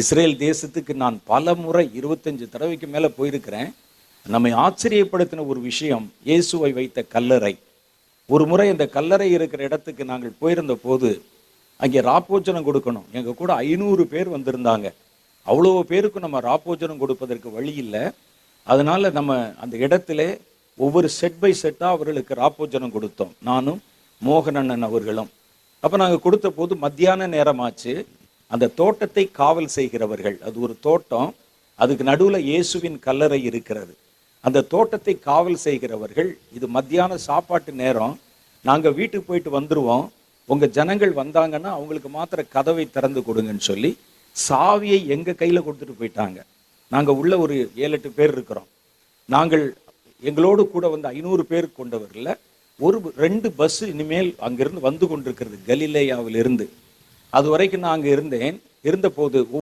Israel தேசத்துக்கு நான் பல முறை இருபத்தஞ்சு தடவைக்கு மேலே போயிருக்கிறேன். நம்மை ஆச்சரியப்படுத்தின ஒரு விஷயம் இயேசுவை வைத்த கல்லறை. ஒரு முறை அந்த கல்லறை இருக்கிற இடத்துக்கு நாங்கள் போயிருந்த போது அங்கே ராப்போஜனம் கொடுக்கணும். எங்கள் கூட ஐநூறு பேர் வந்திருந்தாங்க. அவ்வளோ பேருக்கு நம்ம ராப்போஜனம் கொடுப்பதற்கு வழி இல்லை. அதனால் நம்ம அந்த இடத்துல ஒவ்வொரு செட் பை செட்டாக அவர்களுக்கு ராப்போஜனம் கொடுத்தோம். நானும் மோகனண்ணன் அவர்களும். அப்போ நாங்கள் கொடுத்த போது மத்தியான நேரமாச்சு. அந்த தோட்டத்தை காவல் செய்கிறவர்கள். அது ஒரு தோட்டம். அதுக்கு நடுவில் இயேசுவின் கல்லறை இருக்கிறது. அந்த தோட்டத்தை காவல் செய்கிறவர்கள் இது மத்தியான சாப்பாட்டு நேரம். நாங்கள் வீட்டுக்கு போயிட்டு வந்துடுவோம் உங்கள் ஜனங்கள் வந்தாங்கன்னா அவங்களுக்கு மாத்திர கதவை திறந்து கொடுங்கன்னு சொல்லி சாவியை எங்கள் கையில் கொடுத்துட்டு போயிட்டாங்க. நாங்கள் உள்ள ஒரு ஏழு எட்டு பேர் இருக்கிறோம். நாங்கள் எங்களோடு கூட வந்து ஐநூறு பேர் கொண்டவர்களில் ஒரு ரெண்டு பஸ் இனிமேல் அங்கிருந்து வந்து கொண்டிருக்கிறது கலிலேயாவிலிருந்து. அது வரைக்கும் நான் அங்கே இருந்தேன். இருந்தபோது